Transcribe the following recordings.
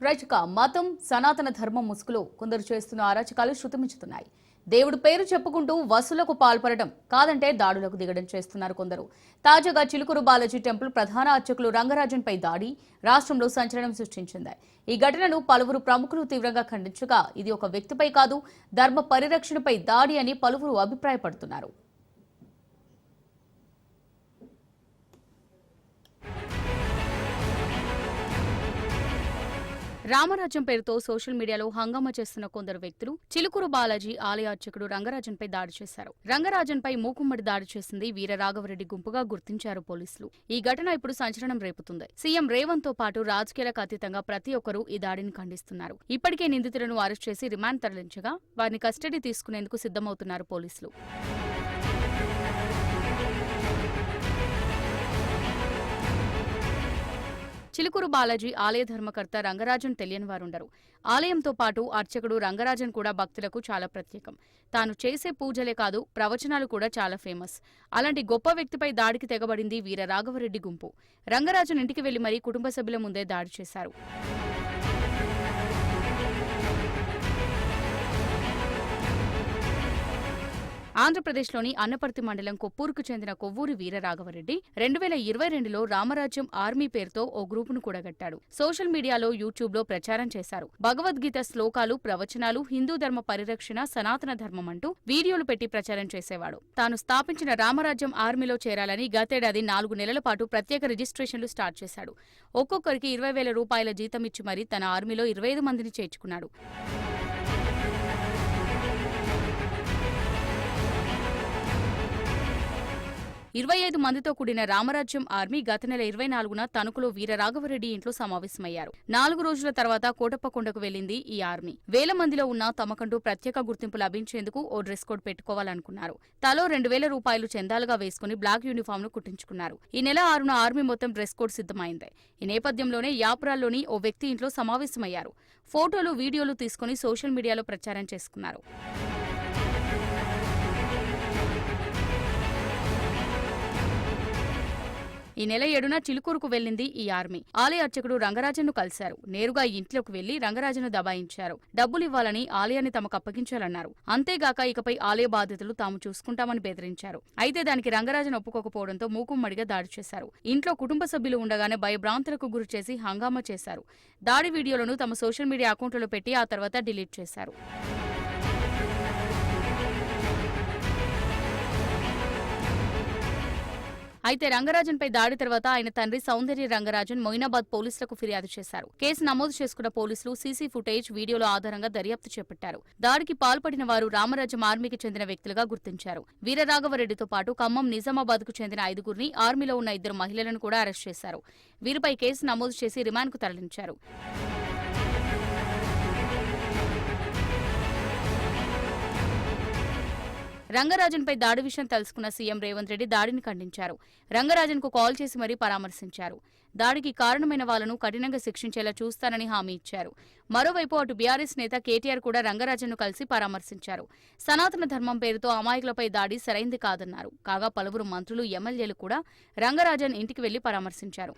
రచక మతం సనాతన ధర్మం ముసుగులో కొందరు చేస్తున్న అరాచకాలు శృతిమించుతున్నాయి. దేవుడు పేరు చెప్పుకుంటూ వసూలకు పాల్పడడం కాదంటే దాడులకు దిగడం చేస్తున్నారు కొందరు. తాజాగా చిలుకూరు బాలాజీ టెంపుల్ ప్రధాన అర్చకులు రంగరాజన్పై దాడి రాష్ట్రంలో సంచలనం సృష్టించింది. ఈ ఘటనను పలువురు ప్రముఖులు తీవ్రంగా ఖండించగా ఇది ఒక వ్యక్తిపై కాదు ధర్మ పరిరక్షణపై దాడి అని పలువురు అభిప్రాయపడుతున్నారు. రామరాజ్యం పేరుతో సోషల్ మీడియాలో హంగామా చేస్తున్న కొందరు వ్యక్తులు చిలుకూరు బాలాజీ ఆలయ అర్చకుడు రంగరాజన్పై దాడి చేశారు. రంగరాజన్పై మూకుమ్మడి దాడి చేసింది వీరరాఘవరెడ్డి గుంపుగా గుర్తించారు పోలీసులు. ఈ ఘటన ఇప్పుడు సంచలనం రేపుతుంది. సీఎం రేవంత్తో పాటు రాజకీయాలకు అతీతంగా ప్రతి ఒక్కరూ ఈ దాడిని ఖండిస్తున్నారు. ఇప్పటికే నిందితులను అరెస్ట్ చేసి రిమాండ్ తరలించగా వారిని కస్టడీ తీసుకునేందుకు సిద్ధమవుతున్నారు పోలీసులు. చిలుకూరు బాలాజీ ఆలయ ధర్మకర్త రంగరాజన్ తెలియని వారుండరు ఆలయంతో పాటు అర్చకుడు రంగరాజన్ కూడా భక్తులకు చాలా ప్రత్యేకం. తాను చేసే పూజలే కాదు ప్రవచనాలు కూడా చాలా ఫేమస్. అలాంటి గొప్ప వ్యక్తిపై దాడికి తెగబడింది వీర రాఘవరెడ్డి గుంపు. రంగరాజన్ ఇంటికి వెళ్ళి మరీ కుటుంబ సభ్యుల ముందే దాడి చేశారు. ఆంధ్రప్రదేశ్లోని అన్నపర్తి మండలం కొప్పూరుకు చెందిన కొవ్వూరి వీరరాఘవరెడ్డి రెండు వేల ఇరవై రెండులో రామరాజ్యం ఆర్మీ పేరుతో ఓ గ్రూపును కూడగట్టాడు. సోషల్ మీడియాలో యూట్యూబ్లో ప్రచారం చేశారు. భగవద్గీత శ్లోకాలు ప్రవచనాలు హిందూ ధర్మ పరిరక్షణ సనాతన ధర్మం అంటూ వీడియోలు పెట్టి ప్రచారం చేసేవాడు. తాను స్థాపించిన రామరాజ్యం ఆర్మీలో చేరాలని గతేడాది నాలుగు నెలల పాటు ప్రత్యేక రిజిస్ట్రేషన్లు స్టార్ట్ చేశాడు. ఒక్కొక్కరికి ఇరవై వేల రూపాయల జీతం ఇచ్చి మరీ తన ఆర్మీలో ఇరవై ఐదు మందిని చేర్చుకున్నాడు. ఇరవై ఐదు మందితో కూడిన రామరాజ్యం ఆర్మీ గత నెల ఇరవై నాలుగున తణుకులో వీరరాఘవరెడ్డి ఇంట్లో సమావేశమయ్యారు. నాలుగు రోజుల తర్వాత కోటప్పకొండకు వెళ్ళింది ఈ ఆర్మీ. వేల మందిలో ఉన్న తమకంటూ ప్రత్యేక గుర్తింపు లభించేందుకు ఓ డ్రెస్ కోడ్ పెట్టుకోవాలనుకున్నారు. తలో రెండు వేల రూపాయలు చందాలుగా వేసుకుని బ్లాక్ యూనిఫామ్ను కుట్టించుకున్నారు. ఈ నెల ఆరున ఆర్మీ మొత్తం డ్రెస్ కోడ్ సిద్ధమైంది. ఈ నేపథ్యంలోనే యాపురాల్లోని ఓ వ్యక్తి ఇంట్లో సమావేశమయ్యారు. ఫోటోలు వీడియోలు తీసుకుని సోషల్ మీడియాలో ప్రచారం చేసుకున్నారు. ఈ నెల ఏడున చిలుకూరుకు వెళ్ళింది ఈ ఆర్మీ. ఆలయ అర్చకుడు రంగరాజన్ను కలిశారు. నేరుగా ఇంట్లోకి వెళ్ళి రంగరాజన్ను దబాయించారు. డబ్బులివ్వాలని ఆలయాన్ని తమకు అప్పగించాలన్నారు. అంతేగాక ఇకపై ఆలయ బాధ్యతలు తాము చూసుకుంటామని బెదిరించారు. అయితే దానికి రంగరాజన్ ఒప్పుకోకపోవడంతో మూకుమ్మడిగా దాడి చేశారు. ఇంట్లో కుటుంబ సభ్యులు ఉండగానే భయభ్రాంతులకు గురి చేసి హంగామా చేశారు. దాడి వీడియోలను తమ సోషల్ మీడియా అకౌంట్లలో పెట్టి ఆ తర్వాత డిలీట్ చేశారు. అయితే రంగరాజన్పై దాడి తర్వాత ఆయన తండ్రి సౌందర్య రంగరాజన్ మొయినాబాద్ పోలీసులకు ఫిర్యాదు చేశారు. కేసు నమోదు చేసుకున్న పోలీసులు సీసీ ఫుటేజ్ వీడియోల ఆధారంగా దర్యాప్తు చేపట్టారు. దాడికి పాల్పడిన వారు రామరాజ్యం ఆర్మీకి చెందిన వ్యక్తులుగా గుర్తించారు. వీరరాఘవరెడ్డితో పాటు ఖమ్మం నిజామాబాద్కు చెందిన ఐదుగురిని ఆర్మీలో ఉన్న ఇద్దరు మహిళలను కూడా అరెస్ట్ చేశారు. వీరిపై కేసు నమోదు చేసి రిమాండ్కు తరలించారు. రంగరాజన్పై దాడి విషయం తెలుసుకున్న సీఎం రేవంత్ రెడ్డి దాడిని ఖండించారు. రంగరాజన్కు కాల్ చేసి మరీ పరామర్శించారు. దాడికి కారణమైన వాళ్ళను కఠినంగా శిక్షించేలా చూస్తానని హామీ ఇచ్చారు. మరోవైపు అటు బీఆర్ఎస్ నేత కేటీఆర్ కూడా రంగరాజన్ను కలిసి పరామర్శించారు. సనాతన ధర్మం పేరుతో అమాయకులపై దాడి సరైంది కాదన్నారు. కాగా పలువురు మంత్రులు ఎమ్మెల్యేలు కూడా రంగరాజన్ ఇంటికి వెళ్ళి పరామర్శించారు.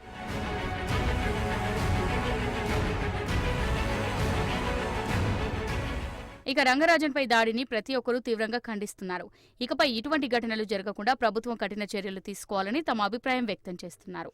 ఇక రంగరాజన్పై దాడిని ప్రతి ఒక్కరూ తీవ్రంగా ఖండిస్తున్నారు. ఇకపై ఇటువంటి ఘటనలు జరగకుండా ప్రభుత్వం కఠిన చర్యలు తీసుకోవాలని తమ అభిప్రాయం వ్యక్తం చేస్తున్నారు.